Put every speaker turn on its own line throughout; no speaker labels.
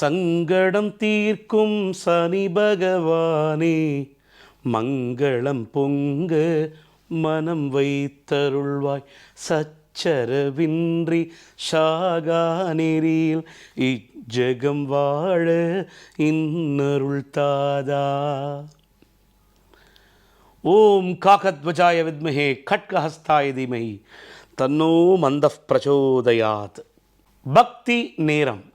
சங்கடம் தீர்க்கும் சனி பகவானே மங்களம் பொங்க மனம் வைத்தருள்வாய். சச்சரவின்றி ஷாகா நெறியில் இஜகம் வாழ இன்னருள் தாதா. ஓம் காகத்வஜாய வித்மஹே கட்கஹஸ்தாய தீமஹி தன்னோ மந்த பிரச்சோதயாத். பக்தி நேரம்.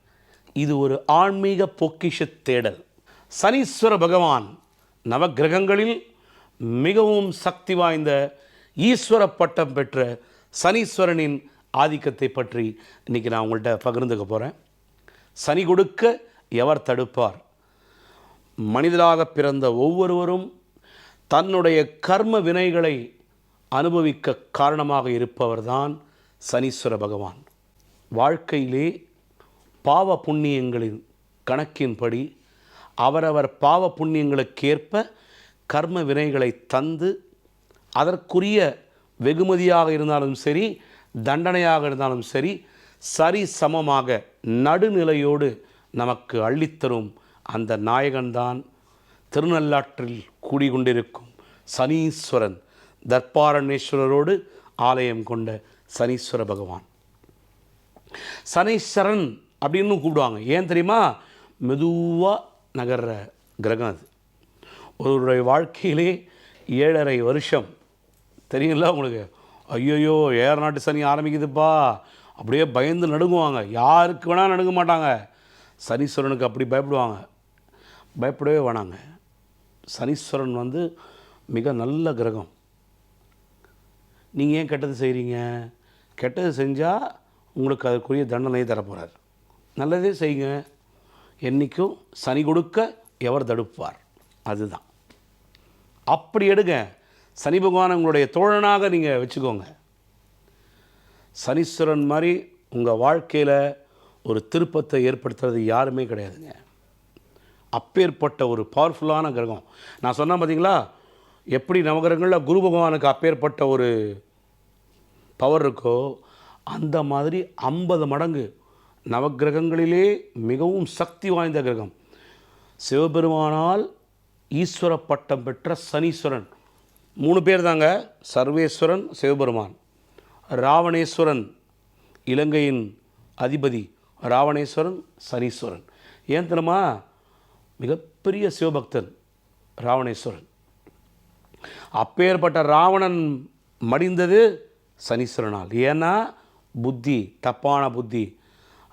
இது ஒரு ஆன்மீக பொக்கிஷ தேடல். சனீஸ்வர பகவான் நவக்கிரகங்களில் மிகவும் சக்தி வாய்ந்த ஈஸ்வர பட்டம் பெற்ற சனீஸ்வரனின் ஆதிக்கத்தை பற்றி இன்றைக்கி நான் உங்கள்கிட்ட பகிர்ந்துக்க போகிறேன் சனி கொடுக்க எவர் தடுப்பார்? மனிதராக பிறந்த ஒவ்வொருவரும் தன்னுடைய கர்ம வினைகளை அனுபவிக்க காரணமாக இருப்பவர்தான் சனீஸ்வர பகவான். வாழ்க்கையிலே பாவ புண்ணியங்களின் கணக்கின்படி அவரவர் பாவ புண்ணியங்களுக்கேற்ப கர்ம வினைகளை தந்து அதற்குரிய வெகுமதியாக இருந்தாலும் சரி தண்டனையாக இருந்தாலும் சரி சரி சமமாக நடுநிலையோடு நமக்கு அள்ளித்தரும் அந்த நாயகன்தான் திருநள்ளாற்றில் கூடிக்கொண்டிருக்கும் சனீஸ்வரன். தர்பாரணேஸ்வரரோடு ஆலயம் கொண்ட சனீஸ்வர பகவான். சனீஸ்வரன் அப்படின்னு கூப்பிடுவாங்க. ஏன் தெரியுமா? மெதுவாக நகர்ற கிரகம் அது. ஒருவருடைய வாழ்க்கையிலே ஏழரை வருஷம். தெரியுங்களா உங்களுக்கு? ஐயோயோ ஏழரை நாட்டு சனி ஆரம்பிக்குதுப்பா. அப்படியே பயந்து நடுங்குவாங்க. யாருக்கு வேணால் நடுங்க மாட்டாங்க. சனீஸ்வரனுக்கு அப்படி பயப்படுவாங்க. பயப்படவே வேணாங்க. சனீஸ்வரன் வந்து மிக நல்ல கிரகம். நீங்கள் ஏன் கெட்டது செய்கிறீங்க கெட்டது செஞ்சால் உங்களுக்கு அதுக்குரிய தண்டனையை தரப்போகிறார் நல்லதே செய்யுங்க. என்றைக்கும் சனி கொடுக்க எவர் தடுப்பார். அதுதான். அப்படி எடுங்க. சனி பகவான் உங்களுடைய தோழனாக நீங்கள் வச்சுக்கோங்க. சனீஸ்வரன் மாதிரி உங்கள் வாழ்க்கையில் ஒரு திருப்பத்தை ஏற்படுத்துறது யாருமே கிடையாதுங்க. அப்பேற்பட்ட ஒரு பவர்ஃபுல்லான கிரகம். நான் சொன்னேன் பார்த்தீங்களா எப்படி நவகிரகங்களில் குரு பகவானுக்கு அப்பேற்பட்ட ஒரு பவர் இருக்கோ அந்த மாதிரி ஐம்பது மடங்கு நவக்கிரகங்களிலே மிகவும் சக்தி வாய்ந்த கிரகம். சிவபெருமானால் ஈஸ்வர பட்டம் பெற்ற சனீஸ்வரன். மூணு பேர் தாங்க சர்வேஸ்வரன் சிவபெருமான். ராவணேஸ்வரன் இலங்கையின் அதிபதி. ராவணேஸ்வரன் சனீஸ்வரன். ஏன் தெரியுமா? மிகப்பெரிய சிவபக்தன் ராவணேஸ்வரன். அப்பேற்பட்ட ராவணன் மடிந்தது சனீஸ்வரனால். ஏன்னா புத்தி தப்பான புத்தி.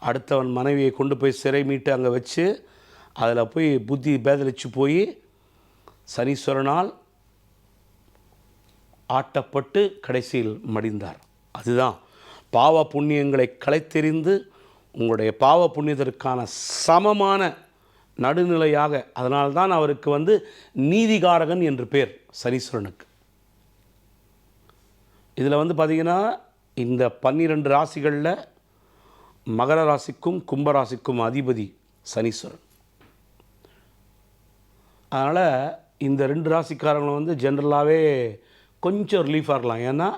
அடுத்தவன் மனைவியை கொண்டு போய் சிறை மீட்டு அங்கே வச்சு அதில் போய் புத்தி பேதலிச்சு போய் சனீஸ்வரனால் ஆட்டப்பட்டு கடைசியில் மடிந்தார். அதுதான் பாவ புண்ணியங்களை களைத்தெறிந்து உங்களுடைய பாவ புண்ணியத்திற்கான சமமான நடுநிலையாக அதனால்தான் அவருக்கு வந்து நீதிகாரகன் என்று பேர் சனீஸ்வரனுக்கு. இதில் வந்து பார்த்திங்கன்னா இந்த பன்னிரெண்டு ராசிகளில் மகர ராசிக்கும் கும்பராசிக்கும் அதிபதி சனீஸ்வரன். அதனால் இந்த ரெண்டு ராசிக்காரங்களும் வந்து ஜென்ரலாகவே கொஞ்சம் ரிலீஃபாக இருக்கலாம். ஏன்னா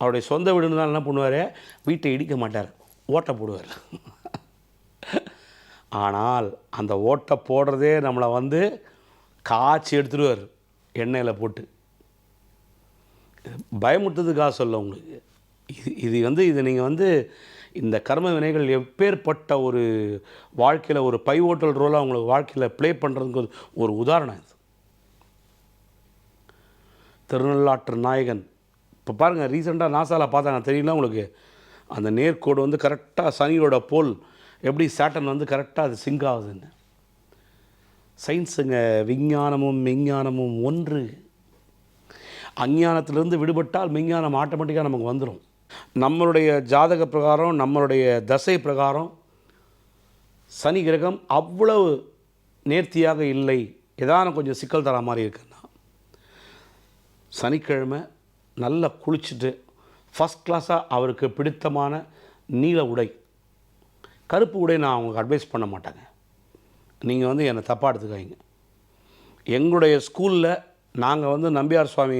அவருடைய சொந்த வீடுன்னு இருந்தால் என்ன பண்ணுவார்? வீட்டை இடிக்க மாட்டார். ஓட்டை போடுவார். ஆனால் அந்த ஓட்டை போடுறதே நம்மளை வந்து காய்ச்சி எடுத்துடுவார் எண்ணெயில் போட்டு. பயமுட்டதுக்காக சொல்ல உங்களுக்கு. இது இது வந்து இது நீங்கள் வந்து இந்த கர்ம வினைகள் எப்பேற்பட்ட ஒரு வாழ்க்கையில் ஒரு பைவோட்டல் ரோலாக அவங்களுக்கு வாழ்க்கையில் ப்ளே பண்ணுறதுக்கு ஒரு- ஒரு உதாரணம் இது. திருநள்ளாற்று நாயகன். இப்போ பாருங்கள் ரீசெண்டாக நாசாவில் பார்த்தாங்க தெரியல உங்களுக்கு? அந்த நேர்கோடு வந்து கரெக்டாக சனியோட போல் எப்படி சேட்டன் வந்து கரெக்டாக அது சிங்க் ஆகுதுன்னு. சயின்ஸுங்க விஞ்ஞானமும் மெஞ்ஞானமும் ஒன்று. அஞ்ஞானத்திலிருந்து விடுபட்டால் மெஞ்ஞானம் ஆட்டோமேட்டிக்காக நமக்கு வந்துடும் நம்மளுடைய ஜாதக பிரகாரம் நம்மளுடைய தசை பிரகாரம் சனி கிரகம் அவ்வளவு நேர்த்தியாக இல்லை. ஏதான கொஞ்சம் சிக்கல் தர மாதிரி இருக்குன்னா சனிக்கிழமை நல்லா குளிச்சுட்டு ஃபஸ்ட் கிளாஸாக அவருக்கு பிடித்தமான நீல உடை. கருப்பு உடை நான் அவங்களுக்கு அட்வைஸ் பண்ண மாட்டேங்க. நீங்கள் வந்து என்னை தப்பாக எடுத்துக்காதீங்க. எங்களுடைய ஸ்கூலில் நாங்கள் வந்து நம்பியார் சுவாமி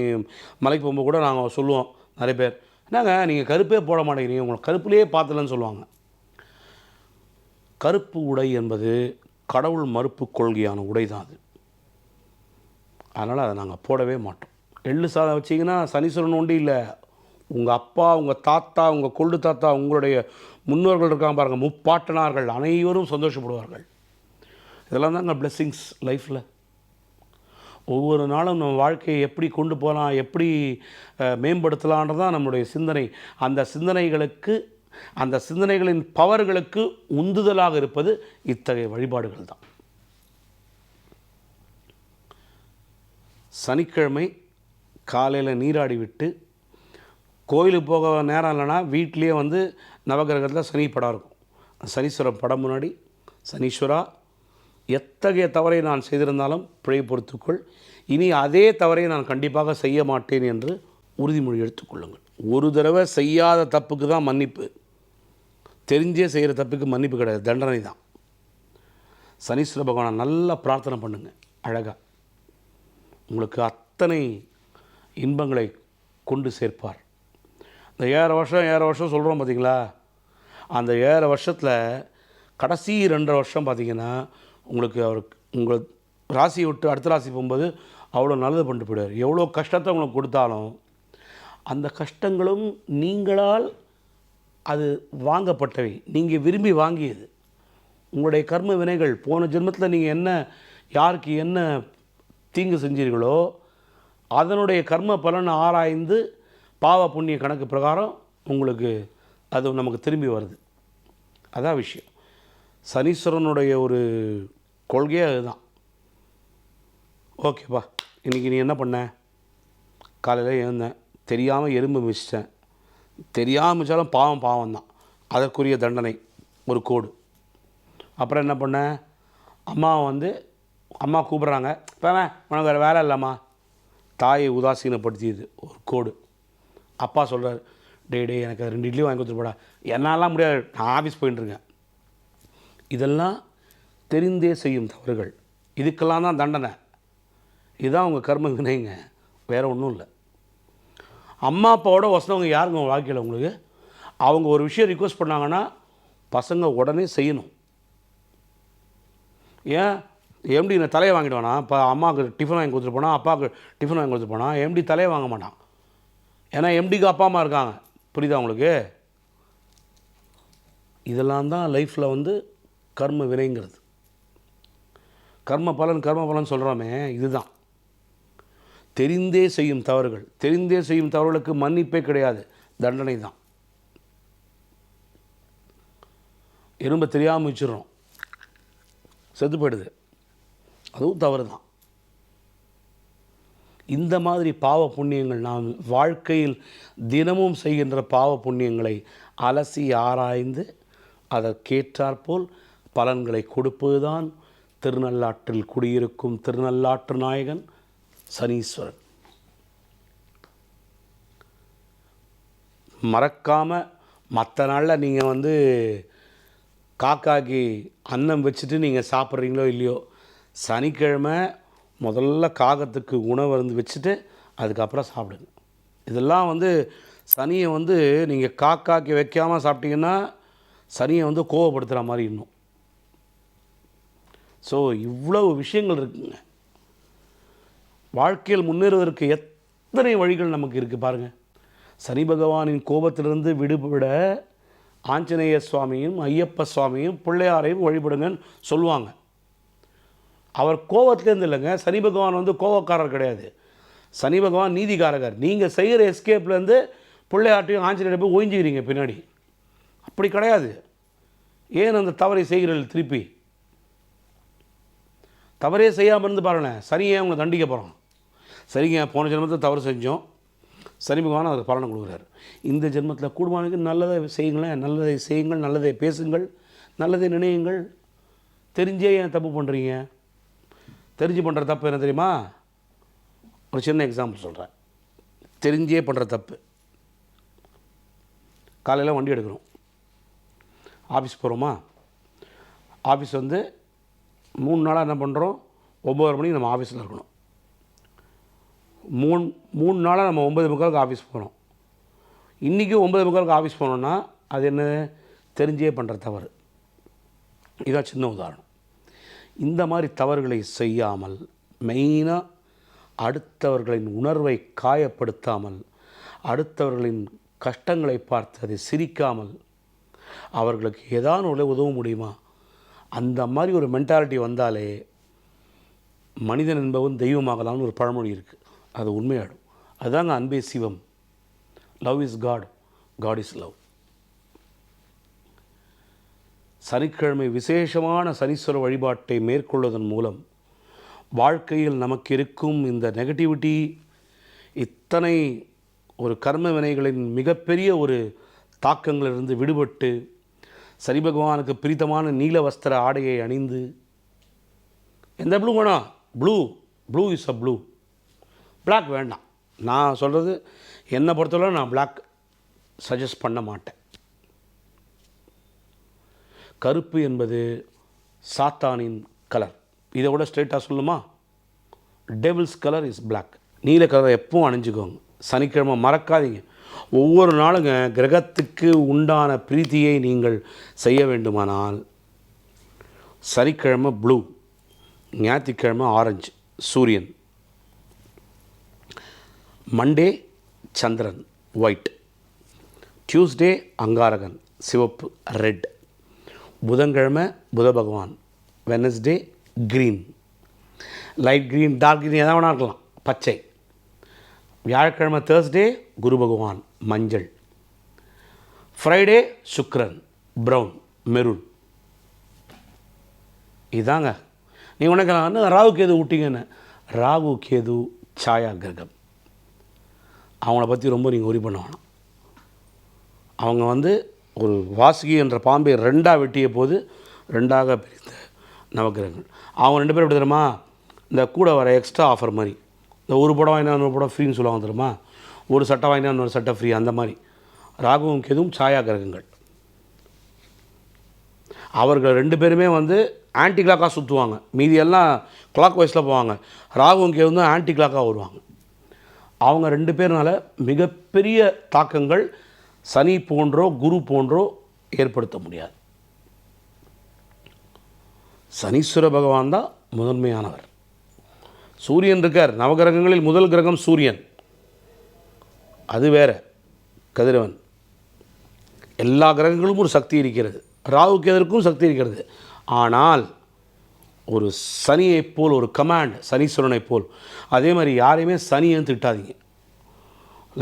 மலைக்கு போகும்போது கூட நாங்கள் சொல்லுவோம் நிறைய பேர் என்னங்க நீங்கள் கருப்பே போட மாட்டேங்கிறீங்க உங்களை கருப்புலேயே பார்த்துலன்னு சொல்லுவாங்க. கருப்பு உடை என்பது கடவுள் மறுப்பு கொள்கையான உடை தான் அது. அதனால் அதை நாங்கள் போடவே மாட்டோம். எள்ளு சாதம் வச்சிங்கன்னா சனீஸ்வரன் ஒண்டி இல்லை. உங்கள் அப்பா உங்கள் தாத்தா உங்கள் கொள்ளு தாத்தா உங்களுடைய முன்னோர்கள் இருக்காங்க பாருங்கள் முப்பாட்டனார்கள் அனைவரும் சந்தோஷப்படுவார்கள். இதெல்லாம் தாங்க பிளெஸ்ஸிங்ஸ் லைஃப்பில் ஒவ்வொரு நாளும் நம்ம வாழ்க்கையை எப்படி கொண்டு போகலாம் எப்படி மேம்படுத்தலான்றதான் தான் நம்முடைய சிந்தனை. அந்த சிந்தனைகளுக்கு அந்த சிந்தனைகளின் பவர்களுக்கு உந்துதலாக இருப்பது இத்தகைய வழிபாடுகள் தான். சனிக்கிழமை காலையில் நீராடி விட்டு கோயிலுக்கு போக நேரம் இல்லைன்னா வீட்டிலேயே வந்து நவகிரகத்தில் சனி படம் இருக்கும். சனீஸ்வரர் படம் முன்னாடி சனீஸ்வரா எத்தகைய தவறை நான் செய்திருந்தாலும் பிழை பொறுத்துக்கொள். இனி அதே தவறை நான் கண்டிப்பாக செய்ய மாட்டேன் என்று உறுதிமொழி எடுத்துக்கொள்ளுங்கள் ஒரு தடவை செய்யாத தப்புக்கு தான் மன்னிப்பு. தெரிஞ்சே செய்கிற தப்புக்கு மன்னிப்பு கிடையாது. தண்டனை தான். சனீஸ்வர பகவானை நல்லா பிரார்த்தனை பண்ணுங்கள் அழகாக உங்களுக்கு அத்தனை இன்பங்களை கொண்டு சேர்ப்பார். இந்த ஏழரை வருஷம் ஏழரை வருஷம் சொல்கிறோம் பார்த்தீங்களா அந்த ஏழரை வருஷத்தில் கடைசி ரெண்டரை வருஷம் பார்த்திங்கன்னா உங்களுக்கு அவர் உங்களை ராசியை விட்டு அடுத்த ராசி போகும்போது அவ்வளோ நல்லது பண்ணிட்டு போயிடுவார். எவ்வளோ கஷ்டத்தை உங்களுக்கு கொடுத்தாலும் அந்த கஷ்டங்களும் நீங்களால் அது வாங்கப்பட்டவை. நீங்கள் விரும்பி வாங்கியது. உங்களுடைய கர்ம வினைகள் போன ஜென்மத்தில் நீங்கள் என்ன யாருக்கு என்ன தீங்கு செஞ்சீர்களோ அதனுடைய கர்ம பலன் ஆராய்ந்து பாவ புண்ணிய கணக்கு பிரகாரம் உங்களுக்கு அது நமக்கு திரும்பி வருது. அதான் விஷயம். சனீஸ்வரனுடைய ஒரு கொள்கையே அதுதான். ஓகேப்பா. இன்றைக்கி நீ என்ன பண்ண? காலையில் எழுந்தேன். தெரியாமல் எறும்பு மிச்சிட்டேன் தெரியாமல் மிச்சாலும் பாவம் பாவம் தான் அதற்குரிய தண்டனை ஒரு கோடு. அப்புறம் என்ன பண்ணேன் அம்மா வந்து அம்மா கூப்பிட்றாங்க. இப்போ உனக்கு வேறு வேலை இல்லைம்மா. தாயை உதாசீனப்படுத்தியது ஒரு கோடு. அப்பா சொல்கிறார் டே டே எனக்கு ரெண்டு இட்லி வாங்கி கொடுத்துட்டு போடா. என்னாலாம் முடியாது. நான் ஆஃபீஸ் போயிட்டுருக்கேன் இதெல்லாம் தெரிந்தே செய்யும் தவறுகள். இதுக்கெல்லாம் தான் தண்டனை. இதுதான் உங்கள் கர்ம வினைங்க. வேறு ஒன்றும் இல்லை. அம்மா அப்பாவோட வசனவங்க யாருங்க உங்கள் வாழ்க்கையில் உங்களுக்கு? அவங்க ஒரு விஷயம் ரிக்வஸ்ட் பண்ணாங்கன்னா பசங்க உடனே செய்யணும். ஏன்? எம்டி நான் தலையை வாங்கிடுவானா இப்போ அம்மாவுக்கு டிஃபன் வாங்கி கொடுத்துட்டு போனால் அப்பாவுக்கு டிஃபன் வாங்கி கொடுத்துட்டு போனால் எம்டி தலையை வாங்க மாட்டான். ஏன்னா எம்டிக்கு அப்பா அம்மா இருக்காங்க. புரியுதா உங்களுக்கு? இதெல்லாம் தான் லைஃப்பில் வந்து கர்ம வினைங்கிறது. கர்ம பலன் கர்ம பலன் சொல்கிறோமே இதுதான். தெரிந்தே செய்யும் தவறுகள். தெரிந்தே செய்யும் தவறுகளுக்கு மன்னிப்பே கிடையாது. தண்டனை தான் எறும்பை தெரியாமல் வச்சிடுறோம் செத்து போயிடுது. அதுவும் தவறு தான் இந்த மாதிரி பாவ புண்ணியங்கள் நாம் வாழ்க்கையில் தினமும் செய்கின்ற பாவ புண்ணியங்களை அலசி ஆராய்ந்து அதற்கேற்றாற்போல் பலன்களை கொடுப்பதுதான் திருநள்ளாற்றில் குடியிருக்கும் திருநள்ளாற்று நாயகன் சனீஸ்வரன். மறக்காமல் மற்ற நாளில் நீங்கள் வந்து காக்காக்கு அன்னம் வச்சுட்டு நீங்கள் சாப்பிட்றீங்களோ இல்லையோ சனிக்கிழமை முதல்ல காகத்துக்கு உணவு வந்து வச்சுட்டு அதுக்கப்புறம் சாப்பிடுங்க. இதெல்லாம் வந்து சனியை வந்து நீங்கள் காக்காக்கு வைக்காமல் சாப்பிட்டீங்கன்னா சனியை வந்து கோவப்படுத்துகிற மாதிரி இன்னும். ஸோ இவ்வளவு விஷயங்கள் இருக்குங்க. வாழ்க்கையில் முன்னேறுவதற்கு எத்தனை வழிகள் நமக்கு இருக்குது பாருங்கள் சனி பகவானின் கோபத்திலிருந்து விடுபட ஆஞ்சநேய சுவாமியும் ஐயப்ப சுவாமியும் பிள்ளையாரையும் வழிபடுங்கன்னு சொல்லுவாங்க. அவர் கோவத்துலேருந்து இல்லைங்க. சனி பகவான் வந்து கோபக்காரர் கிடையாது. சனி பகவான் நீதிகாரகர். நீங்கள் செய்கிற எஸ்கேப்லேருந்து பிள்ளையாட்டையும் ஆஞ்சநேயர் போய் ஒழிஞ்சிக்கிறீங்க பின்னாடி. அப்படி கிடையாது. ஏன் அந்த தவறை செய்கிறீர்கள் திருப்பி? தவறே செய்யாமல் இருந்து பாருங்களேன். சனியே அவங்களை தண்டிக்க போகிறோம் சரிங்க போன ஜென்மத்தில் தவறு செஞ்சோம்? சனி பகவான் அதுக்கு பலனை கொடுக்குறாரு. இந்த ஜென்மத்தில் கூடுமானுக்கு நல்லதை செய்யுங்களேன். நல்லதை செய்யுங்கள் நல்லதை பேசுங்கள் நல்லதை நினையுங்கள். தெரிஞ்சே ஏன் தப்பு பண்ணுறீங்க தெரிஞ்சு பண்ணுற தப்பு என்ன தெரியுமா? ஒரு சின்ன எக்ஸாம்பிள் சொல்கிறேன் தெரிஞ்சே பண்ணுற தப்பு. காலையில் வண்டி எடுக்கிறோம். ஆஃபீஸ் போகிறோமா ஆஃபீஸ் வந்து மூணு நாளாக என்ன பண்ணுறோம் ஒம்பது மணிக்கு நம்ம ஆஃபீஸில் இருக்கணும். மூணு மூணு நாளாக நம்ம ஒம்பது முக்காலுக்கு ஆஃபீஸ் போகிறோம் இன்றைக்கி ஒம்பது முக்காலுக்கு ஆஃபீஸ் போனோன்னா அது என்ன? தெரிஞ்சே பண்ணுற தவறு. இதான் சின்ன உதாரணம். இந்த மாதிரி தவறுகளை செய்யாமல் மெயினாக அடுத்தவர்களின் உணர்வை காயப்படுத்தாமல் அடுத்தவர்களின் கஷ்டங்களை பார்த்து அதை சிரிக்காமல் அவர்களுக்கு ஏதாவது உதவ முடியுமா? அந்த மாதிரி ஒரு மென்டாலிட்டி வந்தாலே மனிதன் என்பவன் தெய்வமாகலாம்னு ஒரு பழமொழி இருக்குது அது உண்மையாடும் அதுதாங்க அன்பே சிவம். Love is God God is love சனிக்கிழமை விசேஷமான சனீஸ்வர வழிபாட்டை மேற்கொள்வதன் மூலம் வாழ்க்கையில் நமக்கு இருக்கும் இந்த நெகட்டிவிட்டி இத்தனை ஒரு கர்ம வினைகளின் மிகப்பெரிய ஒரு தாக்கங்களிலிருந்து விடுபட்டு சரி பகவானுக்கு பிரித்தமான நீல வஸ்திர ஆடையை அணிந்து எந்த ப்ளூ வேணாம் blue blue is a blue black வேண்டாம். நான் சொல்கிறது என்னை பொறுத்தவரை நான் பிளாக் சஜஸ்ட் பண்ண மாட்டேன். கருப்பு என்பது சாத்தானின் கலர் இதை விட ஸ்ட்ரெயிட்டாக சொல்லுமா? டெவில்ஸ் கலர் இஸ் பிளாக் நீல கலரை எப்பவும் அணிஞ்சுக்கோங்க. சனிக்கிழமை மறக்காதீங்க. ஒவ்வொரு நாளுங்க கிரகத்துக்கு உண்டான பிரீத்தியை நீங்கள் செய்ய வேண்டுமானால் சனிக்கிழமை ப்ளூ ஞாயிற்றுக்கிழமை ஆரஞ்சு சூரியன். மண்டே சந்திரன் ஒயிட். டியூஸ்டே அங்காரகன் சிவப்பு ரெட். புதன்கிழமை புத பகவான் Wednesday green. Light green dark green எதாவது வேணா இருக்கலாம் பச்சை. வியாழக்கிழமை தேர்ஸ்டே குரு பகவான் மஞ்சள். ஃப்ரைடே சுக்ரன் ப்ரௌன் மெரூன் இதாங்க. நீ உனக்கு ராகு கேது விட்டீங்கன்னு ராகு கேது சாயா கிரகம். அவங்கள பற்றி ரொம்ப நீங்கள் உரி பண்ண வேணாம். அவங்க வந்து ஒரு வாசுகி என்ற பாம்பை ரெண்டாக வெட்டிய போது ரெண்டாக பிரித்த நவக்கிரகங்கள். அவங்க ரெண்டு பேரும் எப்படி தெரியுமா? இந்த கூட வர எக்ஸ்ட்ரா ஆஃபர் மாதிரி. இந்த ஒரு படம் வாங்கினா இன்னொரு படம் ஃப்ரீன்னு சொல்லுவாங்க தெரியுமா? ஒரு சட்டை வாங்கினா இன்னொரு சட்டை ஃப்ரீ அந்த மாதிரி. ராகுவும் கேதுவும் சாயா கிரகங்கள். அவர்கள் ரெண்டு பேருமே வந்து ஆன்டி கிளாக்காக சுற்றுவாங்க மீதி எல்லாம் கிளாக் வைஸில் போவாங்க. ராகுவும் கேதும் தான் ஆன்டி கிளாக்காக வருவாங்க. அவங்க ரெண்டு பேர்னால மிகப்பெரிய தாக்கங்கள் சனி போன்றோ குரு போன்றோ ஏற்படுத்த முடியாது. சனீஸ்வர பகவான் தான் முதன்மையானவர். சூரியன் இருக்கார். நவகிரகங்களில் முதல் கிரகம் சூரியன். அது வேற கதிரவன். எல்லா கிரகங்களும் ஒரு சக்தி இருக்கிறது. ராகுக்கு எதற்கும் சக்தி இருக்கிறது. ஆனால் ஒரு சனியை போல் ஒரு கமாண்ட் சனீஸ்வரனை போல் அதே மாதிரி யாரையுமே சனியன்னு திட்டாதீங்க?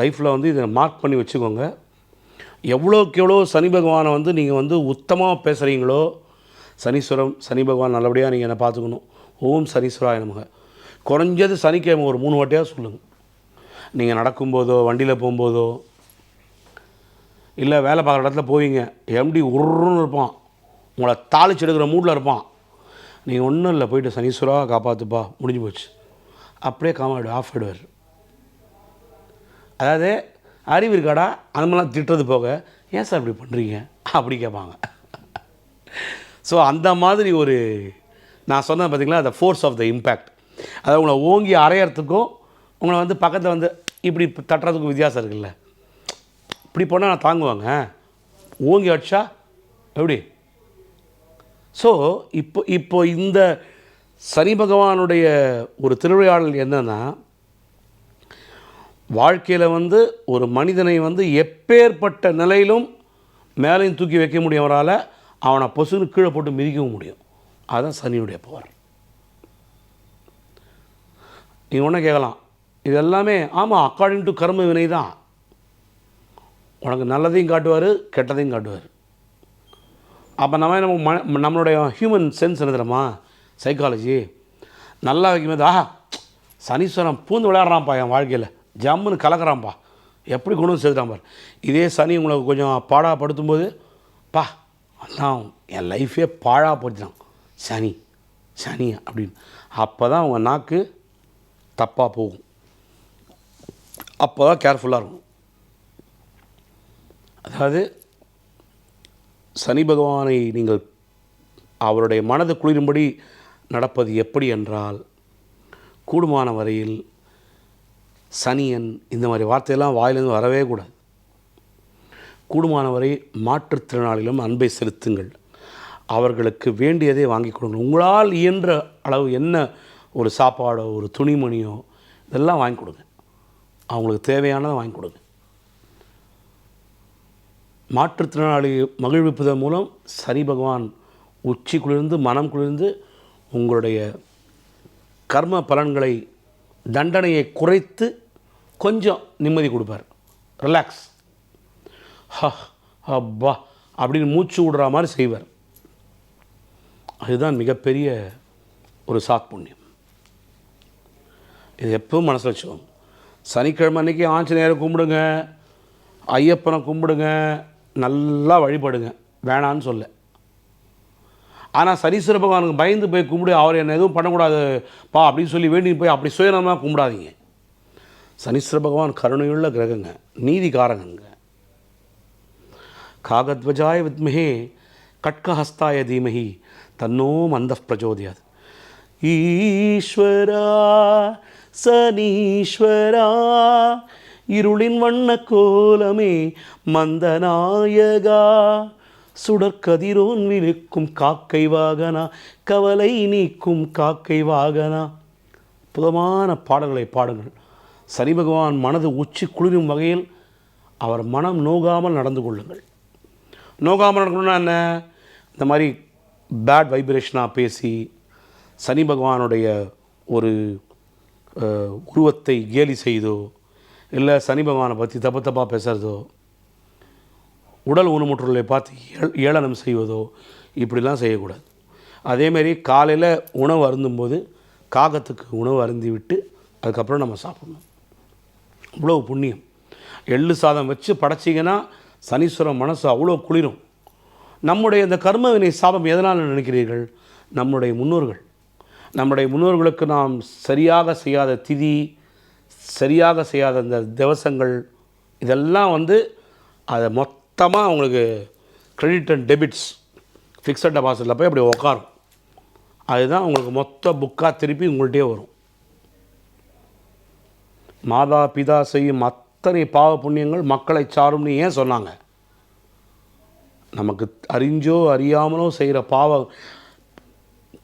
லைஃப்பில் வந்து இதை மார்க் பண்ணி வச்சுக்கோங்க. எவ்வளோக்கு எவ்வளோ சனி பகவானை வந்து நீங்கள் வந்து உத்தமாக பேசுகிறீங்களோ சனீஸ்வரம் சனி பகவான் நல்லபடியாக நீங்கள் என்னை பார்த்துக்கணும். ஓம் சனீஸ்வராய நமக. குறைஞ்சது சனிக்கிழமை ஒரு மூணு வாட்டியாக சொல்லுங்கள் நீங்கள் நடக்கும்போதோ வண்டியில் போகும்போதோ இல்லை வேலை பார்க்குற இடத்துல போவீங்க எம்டி உருன்னு இருப்பான். உங்களை தாளிச்சு எடுக்கிற மூடில் இருப்பான். நீங்கள் ஒன்றும் இல்லை போயிட்டு சனீஸ்வரா காப்பாற்றுப்பா முடிஞ்சு போச்சு. அப்படியே காமாடு ஆஃப் ஆயிடுவார். அதாவது அறிவு இருக்காடா அந்த மாதிரிலாம் திட்டுறது போக ஏன் சார் இப்படி பண்ணுறீங்க அப்படி கேட்பாங்க. ஸோ அந்த மாதிரி ஒரு நான் சொன்னேன் பார்த்தீங்களா அந்த ஃபோர்ஸ் ஆஃப் த இம்பேக்ட் அதாவது உங்களை ஓங்கி அரையறதுக்கும் உங்களை வந்து பக்கத்தில் வந்து இப்படி தட்டுறதுக்கும் வித்தியாசம் இருக்குல்ல. இப்படி போனால் நான் தாங்குவாங்க. ஓங்கி அடிச்சா எப்படி? ஸோ இப்போ இப்போ இந்த சனி பகவானுடைய ஒரு திருவிழாடல் என்னன்னா வாழ்க்கையில் வந்து ஒரு மனிதனை வந்து எப்பேற்பட்ட நிலையிலும் மேலையும் தூக்கி வைக்க முடியும். அவரால் அவனை பொசுன்னு கீழே போட்டு மிதிக்கவும் முடியும். அதுதான் சனியுடைய பவர் நீங்கள் ஒன்றும் கேட்கலாம். இது எல்லாமே ஆமாம் அக்கார்டிங் டு கர்ம வினை தான். உனக்கு நல்லதையும் காட்டுவார் கெட்டதையும் காட்டுவார். அப்போ நம்ம நம்ம ம நம்மளுடைய ஹியூமன் சென்ஸ் என்ன தெரியுமா? சைக்காலஜி நல்லா வைக்கும்போது ஆஹா சனீஸ்வரன் பூந்து விளையாடுறான்ப்பா என் வாழ்க்கையில். ஜம்முன்னு கலக்கிறான்ப்பா. எப்படி கொண்டு வந்து சேர்த்துட்டான் பார். இதே சனி உங்களுக்கு கொஞ்சம் பாடாப்படுத்தும் போது பா அதான் என் லைஃபே பாழாக போச்சுதான். சனி சனி அப்படின்னு. அப்போ தான் உங்கள் நாக்கு தப்பாக போகும். அப்போ தான் கேர்ஃபுல்லாக இருக்கும். அதாவது சனி பகவானை நீங்கள் அவருடைய மனது குளிரும்படி நடப்பது எப்படி என்றால் கூடுமான வரையில் சனியன் இந்த மாதிரி வார்த்தையெல்லாம் வாயிலிருந்து வரவே கூடாது. கூடுமான வரை மாற்றுத்திறனாளிகளும் அன்பை செலுத்துங்கள். அவர்களுக்கு வேண்டியதை வாங்கி கொடுங்கள். உங்களால் இயன்ற அளவு என்ன ஒரு சாப்பாடோ ஒரு துணிமணியோ இதெல்லாம் வாங்கி கொடுங்க. அவங்களுக்கு தேவையானதை வாங்கி கொடுங்க. மாற்றுத்திறனாளி மகிழ்விப்பதன் மூலம் சரி பகவான் உச்சி குளிர்ந்து மனம் குளிர்ந்து உங்களுடைய கர்ம பலன்களை தண்டனையை குறைத்து கொஞ்சம் நிம்மதி கொடுப்பார். ரிலாக்ஸ் ஹ அப்பா அப்படின்னு மூச்சு விடுற மாதிரி செய்வார். அதுதான் மிகப்பெரிய ஒரு சாத் புண்ணியம். இது எப்பவும் மனசில் வச்சுக்கோங்க. சனிக்கிழமை அன்னைக்கு ஆஞ்சநேயரை கும்பிடுங்க ஐயப்பனை கும்பிடுங்க நல்லா வழிபடுங்க. வேணான்னு சொல்ல. ஆனால் சனீஸ்வர பகவானுக்கு பயந்து போய் கும்பிடு அவர் என்ன எதுவும் பண்ணக்கூடாது பா அப்படின்னு சொல்லி வேண்டி போய் அப்படி சுயநலமாக கும்பிடாதீங்க. சனீஸ்வர பகவான் கருணையுள்ள கிரகங்க நீதிகாரகங்க. காகத்வஜாய வித்மகே கட்கஹஸ்தாய தீமகி தன்னோ மந்த பிரச்சோதியாது ஈஸ்வரா சனீஸ்வரா இருளின் வண்ண கோலமே மந்தநாயகா. சுடற்கதிரோன் விழுக்கும் காக்கை வாகனா கவலை நீக்கும் காக்கை வாகனா. புதமான பாடல்களை பாடுங்கள். சனி பகவான் மனது உச்சி குளிரும் வகையில் அவர் மனம் நோகாமல் நடந்து கொள்ளுங்கள். நோகாமல் நடக்கணும்னா என்ன? இந்த மாதிரி பேட் வைப்ரேஷனாக பேசி சனி பகவானுடைய ஒரு உருவத்தை கேலி செய்தோ இல்லை சனி பகவானை பற்றி தப்பு தப்பாக பேசுகிறதோ உடல் ஊனமுற்றோர்களை பார்த்து ஏளனம் செய்வதோ இப்படிலாம் செய்யக்கூடாது. அதேமாரி காலையில் உணவு அருந்தும்போது காகத்துக்கு உணவு அருந்தி விட்டு அதுக்கப்புறம் நம்ம சாப்பிடணும். இவ்வளோ புண்ணியம். எள்ளு சாதம் வச்சு படைச்சிங்கன்னா சனீஸ்வரம் மனசு அவ்வளோ குளிரும். நம்முடைய இந்த கர்ம வினை சாபம் எதனால் நினைக்கிறீர்கள்? நம்முடைய முன்னோர்கள். நம்முடைய முன்னோர்களுக்கு நாம் சரியாக செய்யாத திதி சரியாக செய்யாத இந்த திவசங்கள் இதெல்லாம் வந்து அதை மொத்தமாக அவங்களுக்கு க்ரெடிட் அண்ட் டெபிட்ஸ் ஃபிக்ஸட் டெபாசிட்டில் போய் அப்படி உட்காரும் அதுதான் உங்களுக்கு மொத்த புக்காக திருப்பி உங்கள்கிட்டே வரும். மாதா பிதா செய்யும் அத்தனை பாவ புண்ணியங்கள் மக்களை சாரும்னு ஏன் சொன்னாங்க? நமக்கு அறிஞ்சோ அறியாமலோ செய்கிற பாவம்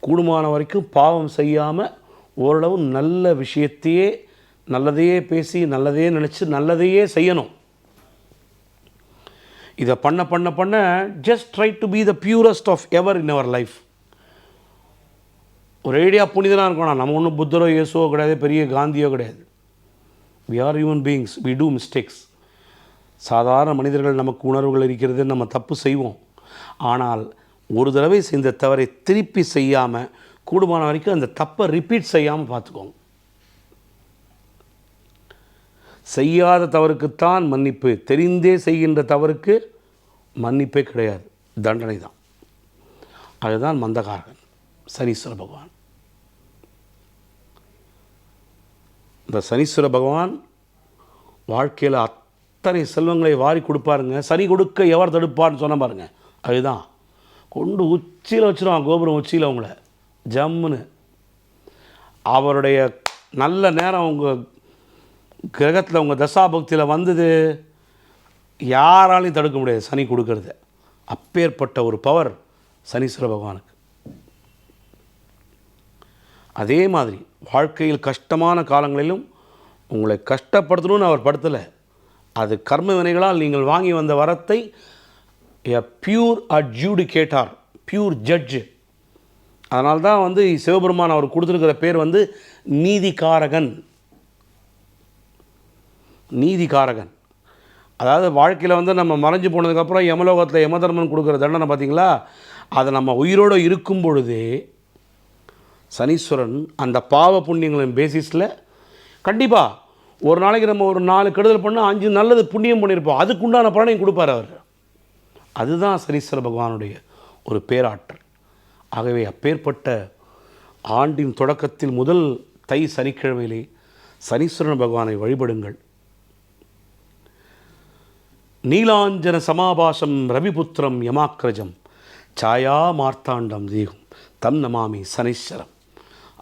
கூடுமான வரைக்கும் பாவம் செய்யாமல் ஓரளவு நல்ல விஷயத்தையே நல்லதையே பேசி நல்லதையே நினச்சி நல்லதையே செய்யணும். இதை பண்ண பண்ண பண்ண just try to be the purest of ever in our life ஒரு ஐடியா புனிதனாக இருக்கணும் நம்ம ஒன்றும் புத்தரோ இயேசுவோ கிடையாது பெரிய காந்தியோ கிடையாது. We are human beings we do mistakes சாதாரண மனிதர்கள் நமக்கு உணர்வுகள் இருக்கிறது நம்ம தப்பு செய்வோம். ஆனால் ஒரு தடவை செய்த தவறை திருப்பி செய்யாமல் கூடுமான வரைக்கும் அந்த தப்பை ரிப்பீட் செய்யாமல் பார்த்துக்கோங்க. செய்யாத தவறுக்குத்தான் மன்னிப்பு. தெரிந்தே செய்கின்ற தவறுக்கு மன்னிப்பே கிடையாது. தண்டனை தான். அதுதான் மந்தகாரகன் சனீஸ்வர பகவான். இந்த சனீஸ்வர பகவான் வாழ்க்கையில் அத்தனை செல்வங்களை வாரி கொடுப்பாருங்க. சனி கொடுக்க எவர் தடுப்பார்னு சொன்ன பாருங்க. அதுதான். கொண்டு உச்சியில் வச்சிருவான் கோபுரம் உச்சியில் அவங்கள ஜம்முன்னு. அவருடைய நல்ல நேரம் உங்கள் கிரகத்தில் உங்கள் தசாபக்தியில் வந்தது யாராலையும் தடுக்க முடியாது சனி கொடுக்கறது. அப்பேற்பட்ட ஒரு பவர் சனீஸ்வர பகவானுக்கு. அதே மாதிரி வாழ்க்கையில் கஷ்டமான காலங்களிலும் உங்களை கஷ்டப்படுத்தணும்னு அவர் படுத்தலை. அது கர்ம வினைகளால் நீங்கள் வாங்கி வந்த வரத்தை a pure adjudicator pure judge அதனால் தான் வந்து சிவபெருமான் அவர் கொடுத்துருக்கிற பேர் வந்து நீதிகாரகன். நீதிகாரகன். அதாவது வாழ்க்கையில் வந்து நம்ம மறைஞ்சு போனதுக்கப்புறம் யமலோகத்தில் யமதர்மன் கொடுக்குற தண்டனை பார்த்தீங்களா அதை நம்ம உயிரோடு இருக்கும் பொழுதே சனீஸ்வரன் அந்த பாவ புண்ணியங்களின் பேசிஸில் கண்டிப்பாக ஒரு நாளைக்கு நம்ம ஒரு நாலு கெடுதல் பண்ணால் அஞ்சு நல்லது புண்ணியம் பண்ணியிருப்போம் அதுக்குண்டான பலனையும் கொடுப்பார் அவர். அதுதான் சனீஸ்வர பகவானுடைய ஒரு பேராற்றல். ஆகவே அப்பேற்பட்ட ஆண்டின் தொடக்கத்தில் முதல் தை சனிக்கிழமையிலே சனீஸ்வரன் பகவானை வழிபடுங்கள். நீலாஞ்சன சமாபாசம் ரவிபுத்திரம் யமாக்கிரஜம் சாயா மார்த்தாண்டம் தீகும் தம் நமாமி சனீஸ்வரம்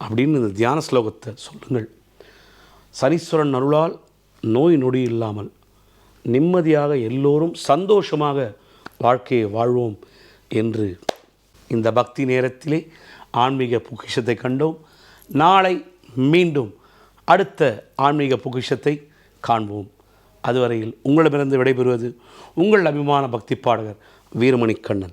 அப்படின்னு இந்த தியான ஸ்லோகத்தை சொல்லுங்கள். சனீஸ்வரன் அருளால் நோய் நொடி இல்லாமல் நிம்மதியாக எல்லோரும் சந்தோஷமாக வாழ்க்கையை வாழ்வோம் என்று இந்த பக்தி நேரத்திலே ஆன்மீக பொக்கிஷத்தை கண்டோம். நாளை மீண்டும் அடுத்த ஆன்மீக பொக்கிஷத்தை காண்போம். அதுவரையில் உங்களிடமிருந்து விடைபெறுவது உங்கள் அபிமான பக்தி பாடகர் வீரமணி கண்ணன்